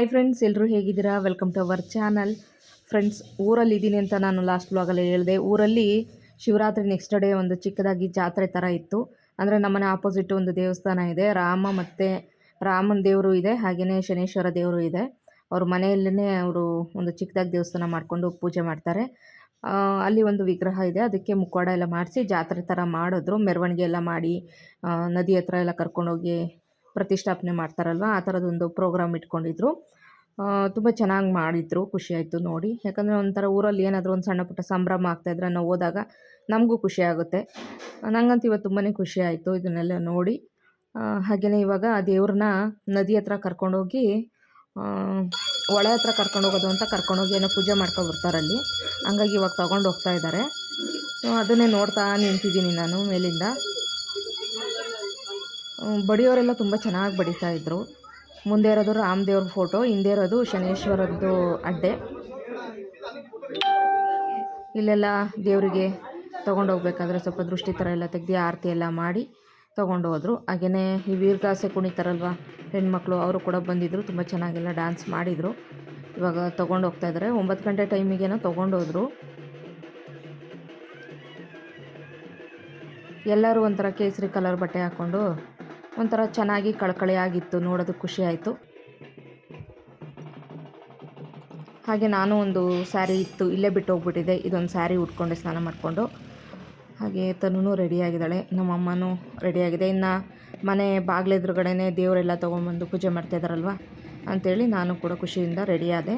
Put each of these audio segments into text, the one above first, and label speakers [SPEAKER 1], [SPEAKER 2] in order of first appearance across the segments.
[SPEAKER 1] Hi friends ಎಲ್ಲರೂ ಹೇಗಿದ್ದೀರಾ? Welcome to our channel friends ಊರಲ್ಲಿ ಇದ್ದೀನಿ ಅಂತ ನಾನು ಲಾಸ್ಟ್ ಬ್ಲಾಗಲ್ಲಿ ಹೇಳಿದೆ. ಊರಲ್ಲಿ ಶಿವರಾತ್ರಿ ನೆಕ್ಸ್ಟ್ ಡೇ ಒಂದು ಚಿಕ್ಕದಾಗಿ ಜಾತ್ರೆ ಥರ ಇತ್ತು. ಅಂದರೆ ನಮ್ಮನೆ ಆಪೋಸಿಟ್ ಒಂದು ದೇವಸ್ಥಾನ ಇದೆ. ರಾಮ ಮತ್ತು ರಾಮನ ದೇವರು ಇದೆ. ಹಾಗೆಯೇ ಶನೇಶ್ವರ ದೇವರು ಇದೆ. ಅವ್ರ ಮನೆಯಲ್ಲೇ ಅವರು ಒಂದು ಚಿಕ್ಕದಾಗಿ ದೇವಸ್ಥಾನ ಮಾಡಿಕೊಂಡು ಪೂಜೆ ಮಾಡ್ತಾರೆ. ಅಲ್ಲಿ ಒಂದು ವಿಗ್ರಹ ಇದೆ. ಅದಕ್ಕೆ ಮುಖವಾಡ ಎಲ್ಲ ಮಾಡಿಸಿ ಜಾತ್ರೆ ಥರ ಮಾಡಿದ್ರು. ಮೆರವಣಿಗೆ ಎಲ್ಲ ಮಾಡಿ ನದಿ ಹತ್ರ ಎಲ್ಲ ಕರ್ಕೊಂಡೋಗಿ ಪ್ರತಿಷ್ಠಾಪನೆ ಮಾಡ್ತಾರಲ್ವ? ಆ ಥರದೊಂದು ಪ್ರೋಗ್ರಾಮ್ ಇಟ್ಕೊಂಡಿದ್ರು. ತುಂಬ ಚೆನ್ನಾಗಿ ಮಾಡಿದ್ರು. ಖುಷಿಯಾಯಿತು ನೋಡಿ. ಯಾಕಂದರೆ ಒಂಥರ ಊರಲ್ಲಿ ಏನಾದರೂ ಒಂದು ಸಣ್ಣ ಪುಟ್ಟ ಸಂಭ್ರಮ ಆಗ್ತಾಯಿದ್ರೆ ನಾವು ಹೋದಾಗ ನಮಗೂ ಖುಷಿ ಆಗುತ್ತೆ. ನಂಗಂತೂ ಇವತ್ತು ತುಂಬಾ ಖುಷಿ ಆಯಿತು ಇದನ್ನೆಲ್ಲ ನೋಡಿ. ಹಾಗೆಯೇ ಇವಾಗ ಆ ದೇವ್ರನ್ನ ನದಿ ಹತ್ರ ಕರ್ಕೊಂಡೋಗಿ ಹೊಳೆ ಹತ್ರ ಕರ್ಕೊಂಡು ಹೋಗೋದು ಅಂತ ಕರ್ಕೊಂಡೋಗಿ ಏನೋ ಪೂಜೆ ಬರ್ತಾರಲ್ಲಿ ಹಂಗಾಗಿ ಇವಾಗ ತೊಗೊಂಡು ಹೋಗ್ತಾ ಇದ್ದಾರೆ. ಅದನ್ನೇ ನೋಡ್ತಾ ನಿಂತಿದ್ದೀನಿ ನಾನು ಮೇಲಿಂದ. ಬಡಿಯೋರೆಲ್ಲ ತುಂಬ ಚೆನ್ನಾಗಿ ಬಡಿತಾ ಇದ್ದರು ಮುಂದೆ ಇರೋದು ರಾಮದೇವ್ರ ಫೋಟೋ, ಹಿಂದೆ ಇರೋದು ಶನೇಶ್ವರದ್ದು ಅಡ್ಡೆ. ಇಲ್ಲೆಲ್ಲ ದೇವರಿಗೆ ತೊಗೊಂಡೋಗ್ಬೇಕಾದ್ರೆ ಸ್ವಲ್ಪ ದೃಷ್ಟಿ ಥರ ಎಲ್ಲ ತೆಗ್ದು ಆರತಿ ಎಲ್ಲ ಮಾಡಿ ತೊಗೊಂಡು ಹೋದರು. ಹಾಗೆಯೇ ಈ ವೀರಗಾಸೆ ಕುಣಿತಾರಲ್ವ, ಹೆಣ್ಮಕ್ಳು ಅವರು ಕೂಡ ಬಂದಿದ್ದರು ತುಂಬ ಚೆನ್ನಾಗೆಲ್ಲ ಡ್ಯಾನ್ಸ್ ಮಾಡಿದರು. ಇವಾಗ ತೊಗೊಂಡು ಹೋಗ್ತಾ ಇದ್ದಾರೆ ಒಂಬತ್ತು ಗಂಟೆ ಟೈಮಿಗೇನೋ ತೊಗೊಂಡು ಹೋದರು. ಎಲ್ಲರೂ ಒಂಥರ ಕೇಸರಿ ಕಲರ್ ಬಟ್ಟೆ ಹಾಕ್ಕೊಂಡು ಒಂಥರ ಚೆನ್ನಾಗಿ ಕಳಕಳಿಯಾಗಿತ್ತು, ನೋಡೋದು ಖುಷಿ ಆಯಿತು ಹಾಗೆ ನಾನು ಒಂದು ಸ್ಯಾರಿ ಇತ್ತು, ಇಲ್ಲೇ ಬಿಟ್ಟು ಹೋಗ್ಬಿಟ್ಟಿದೆ ಇದೊಂದು ಸ್ಯಾರಿ ಉಟ್ಕೊಂಡೆ, ಸ್ನಾನ ಮಾಡಿಕೊಂಡು. ಹಾಗೆ ತನೂ ರೆಡಿಯಾಗಿದ್ದಾಳೆ, ನಮ್ಮಮ್ಮನೂ ರೆಡಿಯಾಗಿದೆ. ಇನ್ನು ಮನೆ ಬಾಗಿಲೆದುರುಗಡೆನೇ ದೇವರೆಲ್ಲ ತೊಗೊಂಬಂದು ಪೂಜೆ ಮಾಡ್ತಾ ಇದ್ದಾರಲ್ವ ಅಂಥೇಳಿ ನಾನು ಕೂಡ ಖುಷಿಯಿಂದ ರೆಡಿಯಾದೆ.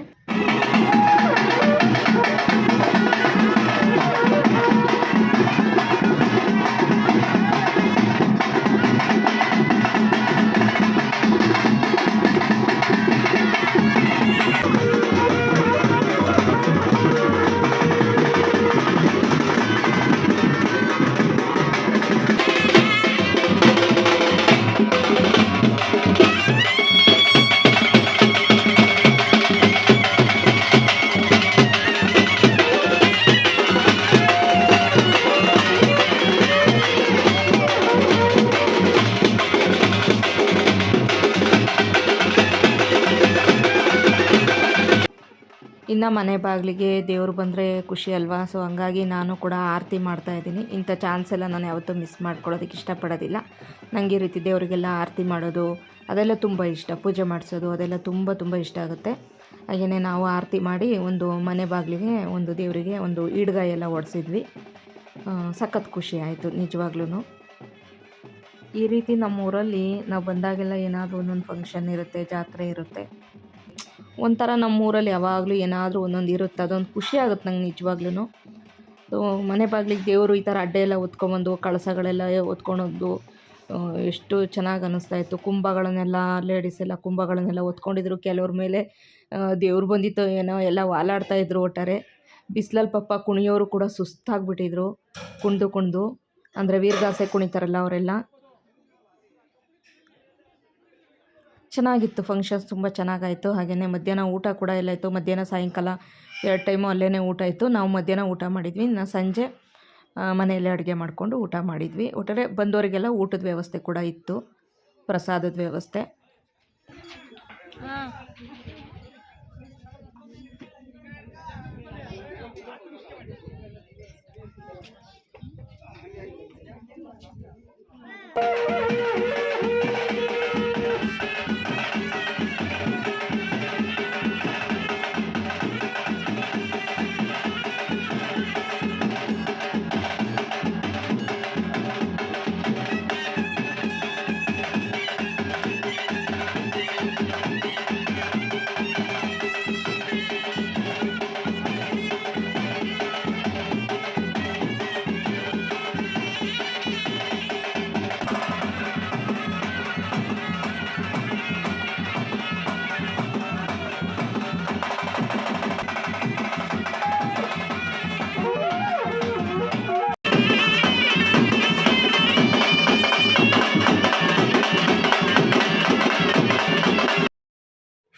[SPEAKER 1] ಇನ್ನು ಮನೆ ಬಾಗಿಲಿಗೆ ದೇವರು ಬಂದರೆ ಖುಷಿ ಅಲ್ವಾ? ಸೊ ಹಂಗಾಗಿ ನಾನು ಕೂಡ ಆರತಿ ಮಾಡ್ತಾ ಇದ್ದೀನಿ. ಇಂಥ ಚಾನ್ಸ್ ಎಲ್ಲ ನಾನು ಯಾವತ್ತೂ ಮಿಸ್ ಮಾಡ್ಕೊಳ್ಳೋದಕ್ಕೆ ಇಷ್ಟಪಡೋದಿಲ್ಲ. ನನಗೆ ಈ ರೀತಿ ದೇವರಿಗೆಲ್ಲ ಆರತಿ ಮಾಡೋದು, ಅದೆಲ್ಲ ತುಂಬ ಇಷ್ಟ. ಪೂಜೆ ಮಾಡಿಸೋದು, ಅದೆಲ್ಲ ತುಂಬ ತುಂಬ ಇಷ್ಟ ಆಗುತ್ತೆ. ಹಾಗೆಯೇ ನಾವು ಆರತಿ ಮಾಡಿ ಒಂದು ಮನೆ ಬಾಗಿಲಿಗೆ ಒಂದು ದೇವರಿಗೆ ಒಂದು ಈಡ್ಗಾಯಿ ಎಲ್ಲ ಒಡಿಸಿದ್ವಿ. ಸಖತ್ ಖುಷಿ ಆಯಿತು ನಿಜವಾಗ್ಲೂ ಈ ರೀತಿ ನಮ್ಮ ಊರಲ್ಲಿ ನಾವು ಬಂದಾಗೆಲ್ಲ ಏನಾದರೂ ಒಂದೊಂದು ಫಂಕ್ಷನ್ ಇರುತ್ತೆ, ಜಾತ್ರೆ ಇರುತ್ತೆ. ಒಂಥರ ನಮ್ಮೂರಲ್ಲಿ ಯಾವಾಗಲೂ ಏನಾದರೂ ಒಂದೊಂದು ಇರುತ್ತೆ, ಅದೊಂದು ಖುಷಿ ಆಗುತ್ತೆ ನಂಗೆ ನಿಜವಾಗ್ಲೂ ಸೊ ಮನೆ ಬಾಗಿಲಿಗೆ ದೇವರು ಈ ಥರ ಅಡ್ಡೆ ಎಲ್ಲ ಕಳಸಗಳೆಲ್ಲ ಹೊತ್ಕೊಳೋದು ಎಷ್ಟು ಚೆನ್ನಾಗಿ ಅನ್ನಿಸ್ತಾ ಇತ್ತು. ಕುಂಭಗಳನ್ನೆಲ್ಲ ಲೇಡೀಸ್ ಎಲ್ಲ ಕುಂಭಗಳನ್ನೆಲ್ಲ ಹೊತ್ಕೊಂಡಿದ್ರು. ಕೆಲವ್ರ ಮೇಲೆ ದೇವ್ರು ಬಂದಿತ್ತು ಏನೋ ಎಲ್ಲ ವಾಲಾಡ್ತಾ ಇದ್ರು ಒಟ್ಟಾರೆ. ಬಿಸಿಲಲ್ಲಿ ಪಪ್ಪ ಕುಣಿಯೋರು ಕೂಡ ಸುಸ್ತಾಗಿಬಿಟ್ಟಿದ್ರು, ಕುಣಿದು ಕುಣಿದು. ಅಂದರೆ ವೀರಗಾಸೆ ಕುಣಿತಾರಲ್ಲ ಅವರೆಲ್ಲ. ಚೆನ್ನಾಗಿತ್ತು ಫಂಕ್ಷನ್ಸ್ ತುಂಬ ಚೆನ್ನಾಗಾಯಿತು. ಹಾಗೆಯೇ ಮಧ್ಯಾಹ್ನ ಊಟ ಕೂಡ ಎಲ್ಲ ಇತ್ತು ಮಧ್ಯಾಹ್ನ ಸಾಯಂಕಾಲ ಎರಡು ಟೈಮು ಅಲ್ಲೇ ಊಟ ಇತ್ತು ನಾವು ಮಧ್ಯಾಹ್ನ ಊಟ ಮಾಡಿದ್ವಿ. ಇನ್ನು ಸಂಜೆ ಮನೆಯಲ್ಲೇ ಅಡುಗೆ ಮಾಡಿಕೊಂಡು ಊಟ ಮಾಡಿದ್ವಿ. ಒಟ್ಟಾರೆ ಬಂದವರಿಗೆಲ್ಲ ಊಟದ ವ್ಯವಸ್ಥೆ ಕೂಡ ಇತ್ತು. ಪ್ರಸಾದದ ವ್ಯವಸ್ಥೆ.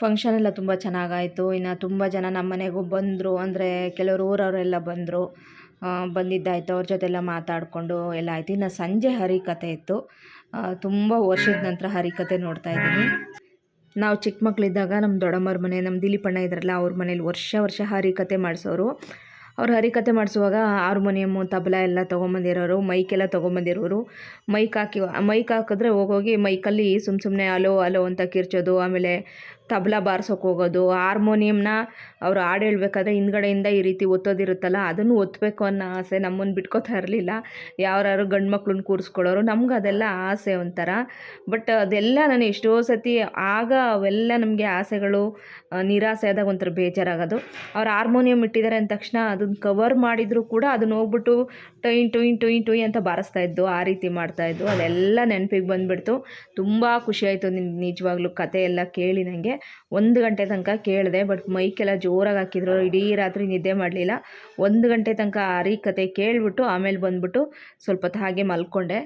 [SPEAKER 1] ಫಂಕ್ಷನ್ ಎಲ್ಲ ತುಂಬ ಚೆನ್ನಾಗಾಯಿತು. ಇನ್ನು ತುಂಬ ಜನ ನಮ್ಮ ಮನೆಗೂ ಬಂದರು. ಅಂದರೆ ಕೆಲವರು ಊರವರೆಲ್ಲ ಬಂದರು. ಬಂದಿದ್ದಾಯಿತು. ಅವ್ರ ಜೊತೆ ಎಲ್ಲ ಮಾತಾಡಿಕೊಂಡು ಎಲ್ಲ ಆಯಿತು. ಇನ್ನು ಸಂಜೆ ಹರಿಕತೆ ಇತ್ತು. ತುಂಬ ವರ್ಷದ ನಂತರ ಹರಿಕತೆ ನೋಡ್ತಾ ಇದ್ದೀನಿ. ನಾವು ಚಿಕ್ಕ ಮಕ್ಕಳಿದ್ದಾಗ ನಮ್ಮ ದೊಡ್ಡಮ್ಮರ ಮನೆ, ನಮ್ಮ ದಿಲೀಪಣ್ಣ ಇದ್ರಲ್ಲ, ಅವ್ರ ಮನೇಲಿ ವರ್ಷ ವರ್ಷ ಹರಿಕತೆ ಮಾಡಿಸೋರು. ಅವ್ರು ಹರಿಕತೆ ಮಾಡಿಸುವಾಗ ಹಾರ್ಮೋನಿಯಮ್ಮು, ತಬಲ ಎಲ್ಲ ತೊಗೊಂಬಂದಿರೋರು ಮೈಕೆಲ್ಲ ತೊಗೊಂಬಂದಿರೋರು. ಮೈಕ್ ಹಾಕಿ ಮೈಕ್ ಹಾಕಿದ್ರೆ ಹೋಗೋಗಿ ಮೈಕಲ್ಲಿ ಸುಮ್ಮ ಸುಮ್ಮನೆ ಅಲೋ ಅಲೋ ಅಂತ ಕಿರ್ಚೋದು. ಆಮೇಲೆ ತಬಲ ಬಾರ್ಸೋಕೆ ಹೋಗೋದು, ಹಾರ್ಮೋನಿಯಂನ ಅವರು ಹಾಡು ಹೇಳ್ಬೇಕಾದ್ರೆ ಹಿಂದ್ಗಡೆಯಿಂದ ಈ ರೀತಿ ಒತ್ತೋದಿರುತ್ತಲ್ಲ, ಅದನ್ನು ಒತ್ತಬೇಕು ಅನ್ನೋ ಆಸೆ ನಮ್ಮನ್ನು ಬಿಟ್ಕೋತಾ ಇರಲಿಲ್ಲ. ಯಾರು ಗಂಡು ಮಕ್ಳನ್ನ ಕೂರಿಸ್ಕೊಳ್ಳೋರು, ನಮ್ಗೆ ಅದೆಲ್ಲ ಆಸೆ ಒಂಥರ. ಬಟ್ ಅದೆಲ್ಲ ನಾನು ಎಷ್ಟೋ ಸತಿ ಆಗ ಅವೆಲ್ಲ ನಮಗೆ ಆಸೆಗಳು ನಿರಾಸೆ ಆದಾಗ ಒಂಥರ ಬೇಜಾರಾಗೋದು. ಅವ್ರು ಹಾರ್ಮೋನಿಯಂ ಇಟ್ಟಿದ್ದಾರೆ ಅಂದ ತಕ್ಷಣ ಅದನ್ನು ಕವರ್ ಮಾಡಿದರೂ ಕೂಡ ಅದನ್ನ ಹೋಗ್ಬಿಟ್ಟು ಟೊಯ್ ಟೊಯ್ ಟೊಯ್ ಟೊಯ್ ಅಂತ ಬಾರಿಸ್ತಾ ಇದ್ದು, ಆ ರೀತಿ ಮಾಡ್ತಾಯಿದ್ದು ಅದೆಲ್ಲ ನೆನಪಿಗೆ ಬಂದುಬಿಡ್ತು. ತುಂಬ ಖುಷಿಯಾಯಿತು ನಿಜವಾಗ್ಲೂ ಕತೆ ಎಲ್ಲ ಕೇಳಿ ನನಗೆ ಒಂದು ಗಂಟೆ ತನಕ ಕೇಳಿದೆ ಬಟ್ ಮೈಕೆಲ್ಲ ಜೋರಾಗಿ ಹಾಕಿದ್ರು. ಇಡೀ ರಾತ್ರಿ ನಿದ್ದೆ ಮಾಡಲಿಲ್ಲ. ಒಂದು ಗಂಟೆ ತನಕ ಆರಿ ಕತೆ ಕೇಳಿಬಿಟ್ಟು ಆಮೇಲೆ ಬಂದ್ಬಿಟ್ಟು ಸ್ವಲ್ಪ ಹೊತ್ತು ಹಾಗೆ ಮಲ್ಕೊಂಡೆ.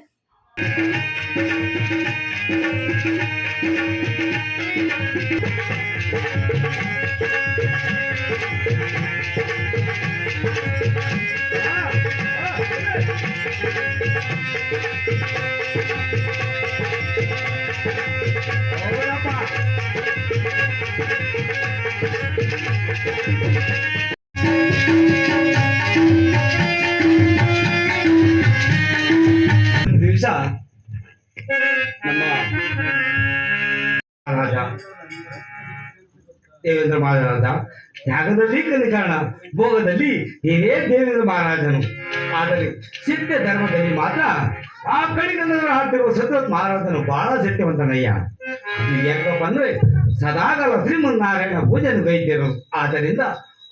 [SPEAKER 2] ದಿವಸ? ನಮ್ಮ ದೇವೇಂದ್ರ ಮಹಾರಾಜ. ತ್ಯಾಗದಲ್ಲಿ ಕಲಿಕಾರಣ ಭೋಗದಲ್ಲಿ ಏನೇ ದೇವೇಂದ್ರ ಮಹಾರಾಜನು. ಆದರೆ ಸಿದ್ಧ ಧರ್ಮದಲ್ಲಿ ಮಾತ್ರ ಆ ಕಡಿಗಂದ್ರ ಹಾಕಿರುವ ಸತತ್ ಮಹಾರಾಜನು ಬಹಳ ಸತ್ಯವಂತನಯ್ಯ ಯಾಕಪ್ಪ ಅಂದ್ರೆ ಸದಾಕಾಲ ಶ್ರೀಮನ್ನಾರಾಯಣ ಪೂಜೆಯನ್ನು ಗೈದ್ಯರು ಆದ್ದರಿಂದ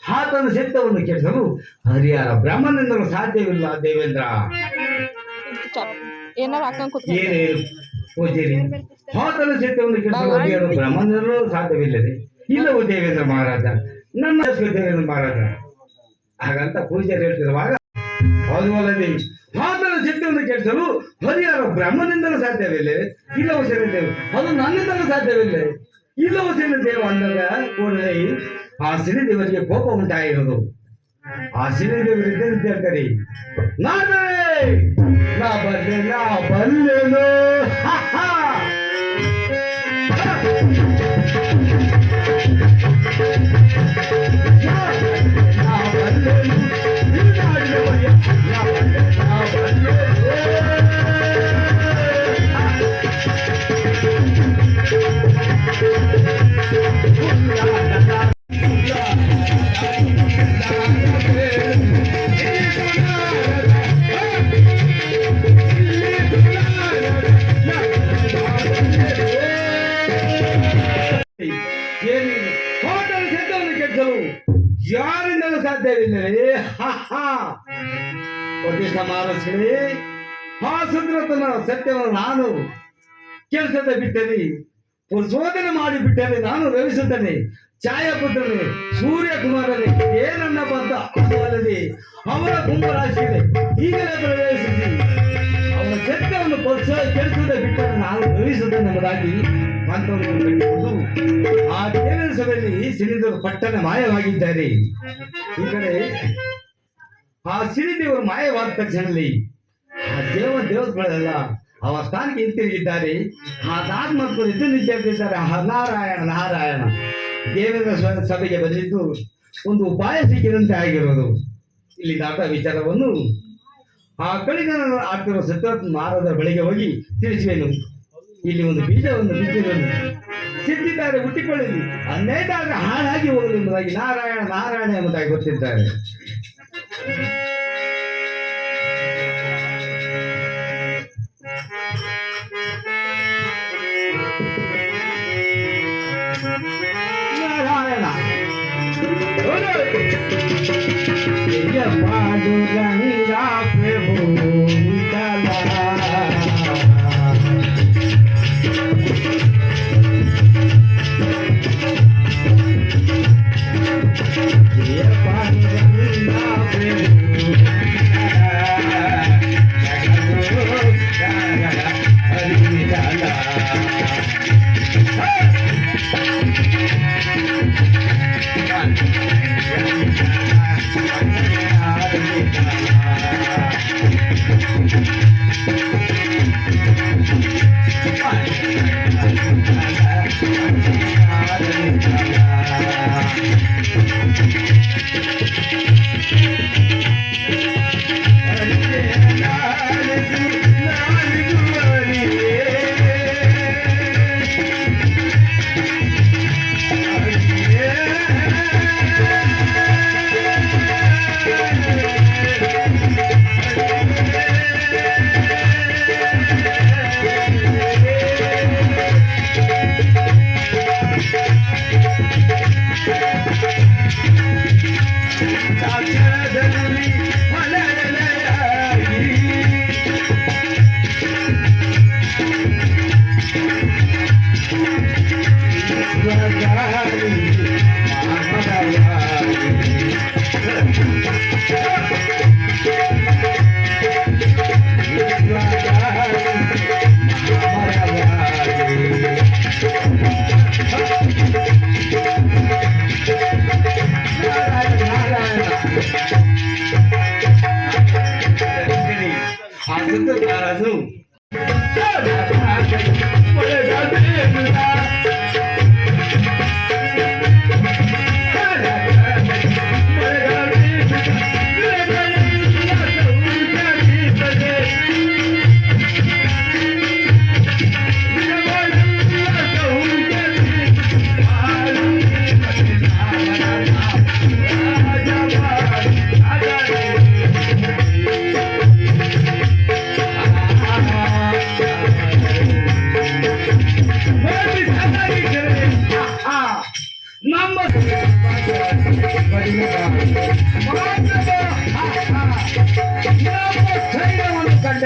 [SPEAKER 2] ಆತನ ಚಿತ್ತವನ್ನು ಕೆಡಿಸಲು ಹರಿಹರ ಬ್ರಹ್ಮನಿಂದಲೂ ಸಾಧ್ಯವಿಲ್ಲ ದೇವೇಂದ್ರ. ಏನೇನು ಪೂಜೆರಿ ಆತನ ಕೆಡಿಸಲು ಹರಿಹರ ಬ್ರಹ್ಮನಿಂದಲೂ ಸಾಧ್ಯವಿಲ್ಲದೆ. ಇಲ್ಲವೋ ದೇವೇಂದ್ರ ಮಹಾರಾಜ? ನನ್ನ ದೇವೇಂದ್ರ ಮಹಾರಾಜ. ಹಾಗಂತ ಪೂಜಾರಿ ಹೇಳ್ತಿರುವಾಗ ಹೌದು ಅಲ್ಲದೆ ಆತನ ಕೆಡಿಸಲು ಹರಿಹರ ಬ್ರಹ್ಮನಿಂದಲೂ ಸಾಧ್ಯವಿಲ್ಲ ಇಲ್ಲವೋ ಶರೀರ ಅದು ನನ್ನಿಂದಲೂ ಸಾಧ್ಯವಿಲ್ಲ ಇಲ್ಲವೋ ದೇವ ಅಂದಾಗ ಕೂಡಲೇ ಆ ಸಿರಿದೇವರಿಗೆ ಕೋಪ ಉಂಟಾಗಿರೋದು ಆ ಸಿರಿದೇವರು ಇದ್ದಂತೆ ಹೇಳ್ತಾರೆ ನಾನೇ ನಾ ಬಲ್ಲೆ ನಾ ಬಲ್ಲೆನು ಸತ್ಯವನ್ನು ನಾನು ಕೆಲಸದ ಬಿಟ್ಟೇನೆ, ಪ್ರಚೋದನೆ ಮಾಡಿ ಬಿಟ್ಟೇನೆ, ನಾನು ರವಿಸುತ್ತೇನೆ, ಛಾಯಾಪುತ್ರನೇ, ಸೂರ್ಯಕುಮಾರನೇ ಏನನ್ನ ಬಂತ ಅಲ್ಲದೆ ಅವರ ಕುಂಭರಾಶಿಯಲ್ಲಿ ಈಗಲೇ ಪ್ರವೇಶಿಸಿ ಅವನ ಸತ್ಯವನ್ನು ಪಕ್ಷ ಕೆಲಸದ ಬಿಟ್ಟರೆ ನಾನು ರವಿಸುತ್ತೇನೆ ಎಂಬುದಾಗಿ ಕಟ್ಟಿಕೊಂಡು ಆ ದೇವರ ಸಭೆಯಲ್ಲಿ ಸಿರಿದರು ಪಟ್ಟಣ ಮಾಯವಾಗಿದ್ದಾರೆ. ಈ ಕಡೆ ಆ ಸಿರಿದೇವರು ಮಾಯವಾದ ತಕ್ಷಣದಲ್ಲಿ ಆ ದೇವ ದೇವತೆಗಳೆಲ್ಲ ಅವರ ಸ್ಥಾನಕ್ಕೆ ಹಿಂತಿರುಗಿದ್ದಾರೆ. ಅದಾದ್ಮಕ್ಕಳು ಮತ್ತು ನಿಂತಿರ್ತಿದ್ದಾರೆ ಆ ನಾರಾಯಣ ನಾರಾಯಣ. ದೇವೇಂದ್ರ ಸಭೆಗೆ ಬಂದಿದ್ದು ಒಂದು ಉಪಾಯ ಸಿಕ್ಕಿದಂತೆ ಆಗಿರೋದು. ಇಲ್ಲಿ ದಾಟ ವಿಚಾರವನ್ನು ಆ ಕಳಿಗ ಆಗ್ತಿರೋ ಸಿದ್ಧಾರ್ಥ ಮಾರದ ಬಳಿಗೆ ಹೋಗಿ ತಿಳಿಸುವೆನು. ಇಲ್ಲಿ ಒಂದು ಬೀಜವನ್ನು ಬಿದ್ದಿರೋದು ಸಿದ್ಧಿದ್ದಾರೆ ಹುಟ್ಟಿಕೊಳ್ಳಲಿ ಅನ್ಯದಾಗ ಹಾಳಾಗಿ ಹೋಗಲಿ ಎಂಬುದಾಗಿ ನಾರಾಯಣ ನಾರಾಯಣ ಎಂಬುದಾಗಿ ಗೊತ್ತಿದ್ದಾರೆ. Thank you.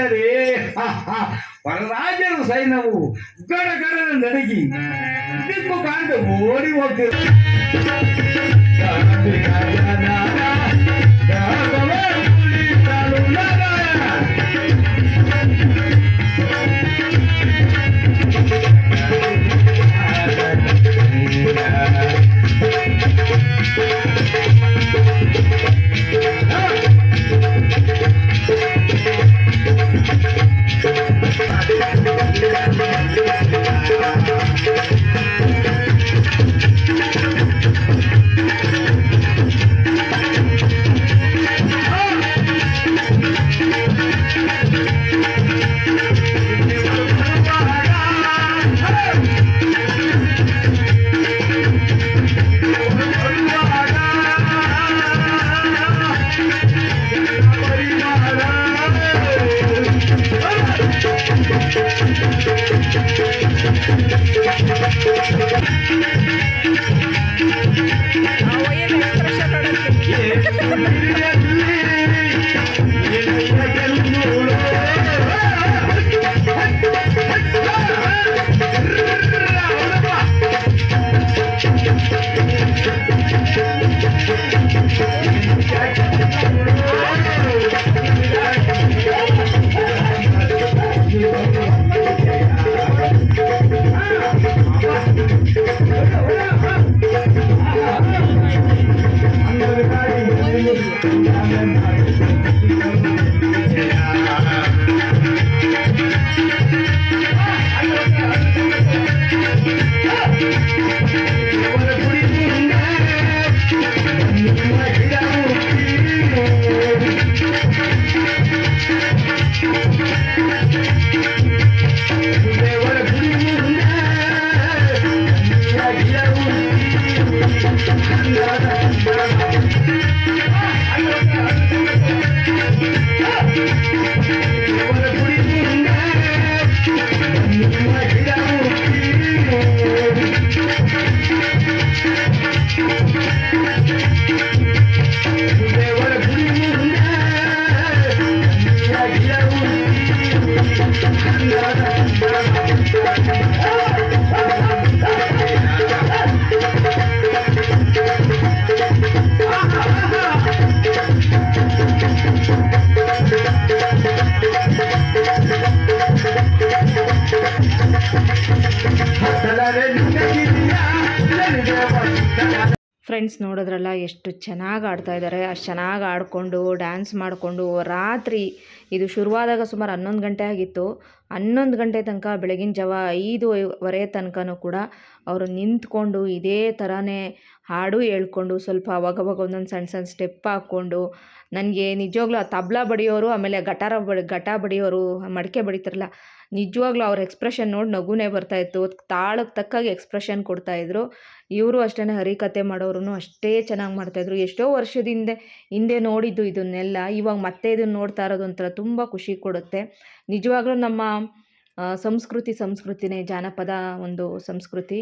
[SPEAKER 2] ಸೈನ್ಯವನ್ನು ಕಂಡರೆ ಪರರಾಜನ ಸೈನ್ಯವು ಗಡ ಗಡನ ನಡಗಿ ದಿಕ್ಕು ಕಾಣದೆ ಓಡಿ ಹೋಗ್ತಿರು
[SPEAKER 1] Thank you. Thank you. Friends ನೋಡಿದ್ರಲ್ಲ ಎಷ್ಟು ಚೆನ್ನಾಗಿ ಆಡ್ತಾ ಇದ್ದಾರೆ ಅಷ್ಟು ಚೆನ್ನಾಗಿ ಆಡಿಕೊಂಡು ಡ್ಯಾನ್ಸ್ ಮಾಡಿಕೊಂಡು, ರಾತ್ರಿ, ಇದು ಶುರುವಾದಾಗ ಸುಮಾರು ಹನ್ನೊಂದು ಗಂಟೆ ಆಗಿತ್ತು. ಹನ್ನೊಂದು ಗಂಟೆ ತನಕ ಬೆಳಗಿನ ಜಾವ ಐದುವರೆ ತನಕನೂ ಕೂಡ ಅವರು ನಿಂತ್ಕೊಂಡು ಇದೇ ಥರನೇ ಹಾಡು ಹೇಳ್ಕೊಂಡು ಸ್ವಲ್ಪ ಅವಾಗವಾಗ ಒಂದೊಂದು ಸಣ್ಣ ಸಣ್ಣ ಸ್ಟೆಪ್ ಹಾಕ್ಕೊಂಡು, ನನಗೆ ನಿಜವಾಗ್ಲೂ ಆ ತಬಲಾ ಬಡಿಯೋರು, ಆಮೇಲೆ ಗಟಾರ ಬಡಿ ಘಟ ಬಡಿಯೋರು, ಮಡಿಕೆ ಬಡಿತಾರಲ್ಲ, ನಿಜವಾಗ್ಲೂ ಅವ್ರ ಎಕ್ಸ್ಪ್ರೆಷನ್ ನೋಡಿ ನಗುನೇ ಬರ್ತಾಯಿತ್ತು ತಾಳಕ್ಕೆ ತಕ್ಕಾಗಿ ಎಕ್ಸ್ಪ್ರೆಷನ್ ಕೊಡ್ತಾಯಿದ್ರು ಇವರು ಅಷ್ಟೇ ಹರಿಕತೆ ಮಾಡೋರು ಅಷ್ಟೇ ಚೆನ್ನಾಗಿ ಮಾಡ್ತಾಯಿದ್ರು ಎಷ್ಟೋ ವರ್ಷದಿಂದ ಹಿಂದೆ ನೋಡಿದ್ದು ಇದನ್ನೆಲ್ಲ, ಇವಾಗ ಮತ್ತೆ ಇದನ್ನು ನೋಡ್ತಾ ಇರೋದು ಒಂಥರ ತುಂಬ ಖುಷಿ ಕೊಡುತ್ತೆ. ನಿಜವಾಗ್ಲೂ ನಮ್ಮ ಸಂಸ್ಕೃತಿ ಸಂಸ್ಕೃತಿನೇ ಜಾನಪದ ಒಂದು ಸಂಸ್ಕೃತಿ.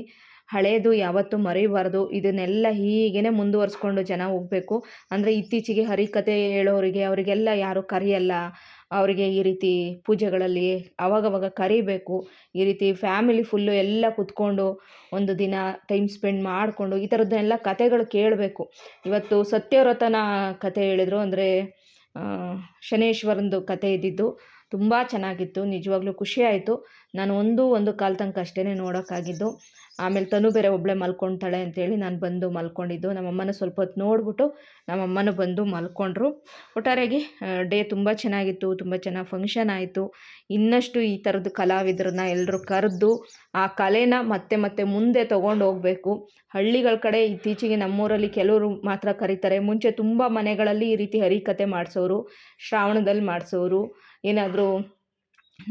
[SPEAKER 1] ಹಳೆಯದು ಯಾವತ್ತೂ ಮರೆಯಬಾರ್ದು. ಇದನ್ನೆಲ್ಲ ಹೀಗೇ ಮುಂದುವರಿಸ್ಕೊಂಡು ಜನ ಹೋಗಬೇಕು. ಅಂದರೆ ಇತ್ತೀಚೆಗೆ ಹರಿಕತೆ ಹೇಳೋರಿಗೆ ಅವರಿಗೆಲ್ಲ ಯಾರೂ ಕರೆಯಲ್ಲ. ಅವರಿಗೆ ಈ ರೀತಿ ಪೂಜೆಗಳಲ್ಲಿ ಅವಾಗವಾಗ ಕರಿಬೇಕು. ಈ ರೀತಿ ಫ್ಯಾಮಿಲಿ ಫುಲ್ಲು ಎಲ್ಲ ಕೂತ್ಕೊಂಡು ಒಂದು ದಿನ ಟೈಮ್ ಸ್ಪೆಂಡ್ ಮಾಡಿಕೊಂಡು ಈ ಥರದ್ದನ್ನೆಲ್ಲ ಕತೆಗಳು ಕೇಳಬೇಕು. ಇವತ್ತು ಸತ್ಯವ್ರತನ ಕತೆ ಹೇಳಿದರು. ಅಂದರೆ ಶನೇಶ್ವರಂದು ಕತೆ ಇದ್ದಿದ್ದು. ತುಂಬ ಚೆನ್ನಾಗಿತ್ತು, ನಿಜವಾಗ್ಲೂ ಖುಷಿ ಆಯಿತು. ನಾನು ಒಂದು ಒಂದು ಕಾಲ ತನಕ ಅಷ್ಟೇ ನೋಡೋಕ್ಕಾಗಿದ್ದು. ಆಮೇಲೆ ತನು ಬೇರೆ ಒಬ್ಬಳೆ ಮಲ್ಕೊಳ್ತಾಳೆ ಅಂತೇಳಿ ನಾನು ಬಂದು ಮಲ್ಕೊಂಡಿದ್ದು. ನಮ್ಮಮ್ಮನ ಸ್ವಲ್ಪ ಹೊತ್ತು ನೋಡಿಬಿಟ್ಟು ನಮ್ಮಮ್ಮನೂ ಬಂದು ಮಲ್ಕೊಂಡ್ರು. ಒಟ್ಟಾರೆಯಾಗಿ ಡೇ ತುಂಬ ಚೆನ್ನಾಗಿತ್ತು, ತುಂಬ ಚೆನ್ನಾಗಿ ಫಂಕ್ಷನ್ ಆಯಿತು. ಇನ್ನಷ್ಟು ಈ ಥರದ್ದು ಕಲಾವಿದರನ್ನ ಎಲ್ಲರೂ ಕರೆದು ಆ ಕಲೆನ ಮತ್ತೆ ಮತ್ತೆ ಮುಂದೆ ತೊಗೊಂಡು ಹೋಗಬೇಕು. ಹಳ್ಳಿಗಳ ಕಡೆ ಇತ್ತೀಚೆಗೆ ನಮ್ಮೂರಲ್ಲಿ ಕೆಲವರು ಮಾತ್ರ ಕರೀತಾರೆ. ಮುಂಚೆ ತುಂಬ ಮನೆಗಳಲ್ಲಿ ಈ ರೀತಿ ಹರಿಕತೆ ಮಾಡಿಸೋರು, ಶ್ರಾವಣದಲ್ಲಿ ಮಾಡಿಸೋರು ಏನಾದರೂ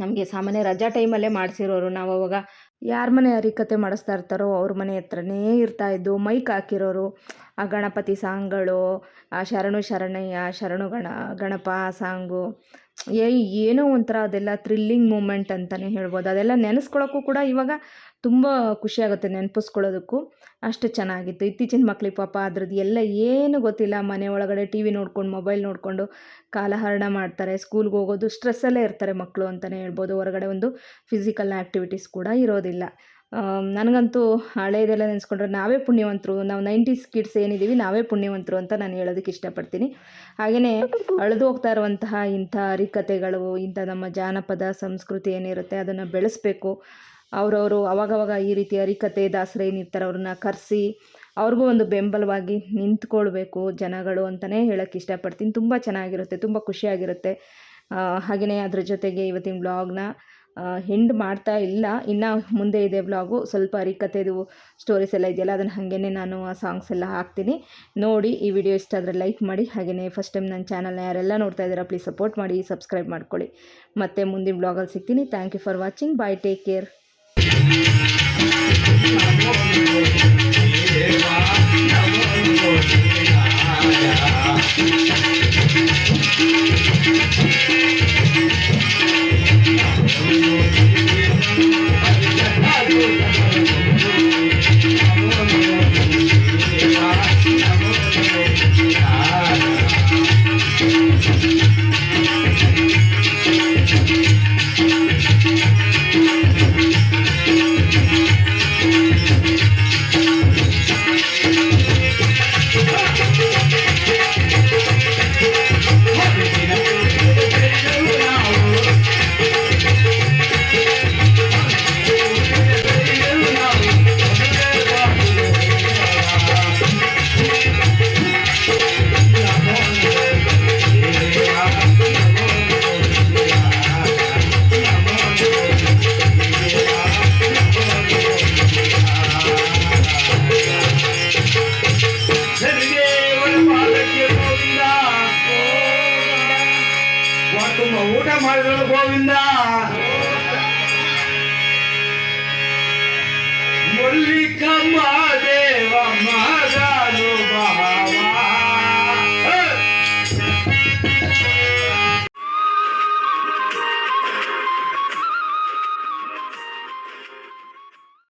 [SPEAKER 1] ನಮಗೆ ಸಾಮಾನ್ಯ ರಜಾ ಟೈಮಲ್ಲೇ ಮಾಡಿಸಿರೋರು, ನಾವು ಅವಾಗ ಯಾರ ಮನೆ ಹರಿಕತೆ ಮಾಡಿಸ್ತಾ ಇರ್ತಾರೋ ಅವ್ರ ಮನೆ ಹತ್ರನೇ ಇರ್ತಾಯಿದ್ದು ಮೈಕ್ ಹಾಕಿರೋರು, ಆ ಗಣಪತಿ ಸಾಂಗ್ಗಳು, ಆ ಶರಣು ಶರಣಯ್ಯ, ಶರಣು ಗಣ, ಗಣಪ ಸಾಂಗು, ಏ ಏನೋ ಒಂಥರ ಅದೆಲ್ಲ ಥ್ರಿಲ್ಲಿಂಗ್ ಮೂಮೆಂಟ್ ಅಂತಲೇ ಹೇಳ್ಬೋದು. ಅದೆಲ್ಲ ನೆನೆಸ್ಕೊಳ್ಳೋಕ್ಕೂ ಕೂಡ ಇವಾಗ ತುಂಬ ಖುಷಿಯಾಗುತ್ತೆ ನೆನಪಿಸ್ಕೊಳ್ಳೋದಕ್ಕೂ. ಅಷ್ಟು ಚೆನ್ನಾಗಿತ್ತು. ಇತ್ತೀಚಿನ ಮಕ್ಳಿಗೆ ಪಾಪ ಅದ್ರದ್ದು ಎಲ್ಲ ಏನು ಗೊತ್ತಿಲ್ಲ. ಮನೆ ಒಳಗಡೆ ಟಿ ವಿ ನೋಡ್ಕೊಂಡು, ಮೊಬೈಲ್ ನೋಡಿಕೊಂಡು ಕಾಲಹರಣ ಮಾಡ್ತಾರೆ. ಸ್ಕೂಲ್ಗೆ ಹೋಗೋದು ಸ್ಟ್ರೆಸ್ಸಲ್ಲೇ ಇರ್ತಾರೆ ಮಕ್ಕಳು ಅಂತಲೇ ಹೇಳ್ಬೋದು. ಹೊರಗಡೆ ಒಂದು ಫಿಸಿಕಲ್ ಆ್ಯಕ್ಟಿವಿಟೀಸ್ ಕೂಡ ಇರೋದಿಲ್ಲ. ನನಗಂತೂ ಹಳೆಯದೆಲ್ಲ ನೆನೆಸ್ಕೊಂಡ್ರೆ ನಾವೇ ಪುಣ್ಯವಂತರು. ನಾವು ನೈಂಟೀಸ್ ಕಿಡ್ಸ್ ಏನಿದ್ದೀವಿ ನಾವೇ ಪುಣ್ಯವಂತರು ಅಂತ ನಾನು ಹೇಳೋದಕ್ಕೆ ಇಷ್ಟಪಡ್ತೀನಿ. ಹಾಗೆಯೇ ಅಳೆದು ಹೋಗ್ತಾ ಇರುವಂತಹ ಇಂಥ ಹರಿಕತೆಗಳು ಇಂಥ ನಮ್ಮ ಜಾನಪದ ಸಂಸ್ಕೃತಿ ಏನಿರುತ್ತೆ, ಅದನ್ನು ಬೆಳೆಸಬೇಕು. ಅವರವರು ಅವಾಗವಾಗ ಈ ರೀತಿ ಹರಿಕತೆ ದಾಸರ ಏನಿರ್ತಾರೆ ಅವ್ರನ್ನ ಕರೆಸಿ ಅವ್ರಿಗೂ ಒಂದು ಬೆಂಬಲವಾಗಿ ನಿಂತ್ಕೊಳ್ಬೇಕು ಜನಗಳು ಅಂತಲೇ ಹೇಳೋಕ್ಕೆ ಇಷ್ಟಪಡ್ತೀನಿ. ತುಂಬ ಚೆನ್ನಾಗಿರುತ್ತೆ, ತುಂಬ ಖುಷಿಯಾಗಿರುತ್ತೆ. ಹಾಗೆಯೇ ಅದ್ರ ಜೊತೆಗೆ ಇವತ್ತಿನ ಬ್ಲಾಗ್ನ ಹೆಂಡ್ ಮಾಡ್ತಾ ಇಲ್ಲ. ಇನ್ನು ಮುಂದೆ ಇದೆ ಬ್ಲಾಗು. ಸ್ವಲ್ಪ ಹರಿಕತೆದು ಸ್ಟೋರೀಸ್ ಎಲ್ಲ ಇದೆಯಲ್ಲ, ಅದನ್ನು ಹಾಗೇ ನಾನು ಆ ಸಾಂಗ್ಸ್ ಎಲ್ಲ ಹಾಕ್ತೀನಿ. ನೋಡಿ, ಈ ವಿಡಿಯೋ ಇಷ್ಟ ಆದರೆ ಲೈಕ್ ಮಾಡಿ. ಹಾಗೆಯೇ ಫಸ್ಟ್ ಟೈಮ್ ನನ್ನ ಚಾನಲ್ನ ಯಾರೆಲ್ಲ ನೋಡ್ತಾ ಇದ್ದೀರಾ ಪ್ಲೀಸ್ ಸಪೋರ್ಟ್ ಮಾಡಿ ಸಬ್ಸ್ಕ್ರೈಬ್ ಮಾಡ್ಕೊಳ್ಳಿ. ಮತ್ತೆ ಮುಂದಿನ ಬ್ಲಾಗಲ್ಲಿ ಸಿಗ್ತೀನಿ. Thank you for watching bye take care
[SPEAKER 2] ತುಂಬ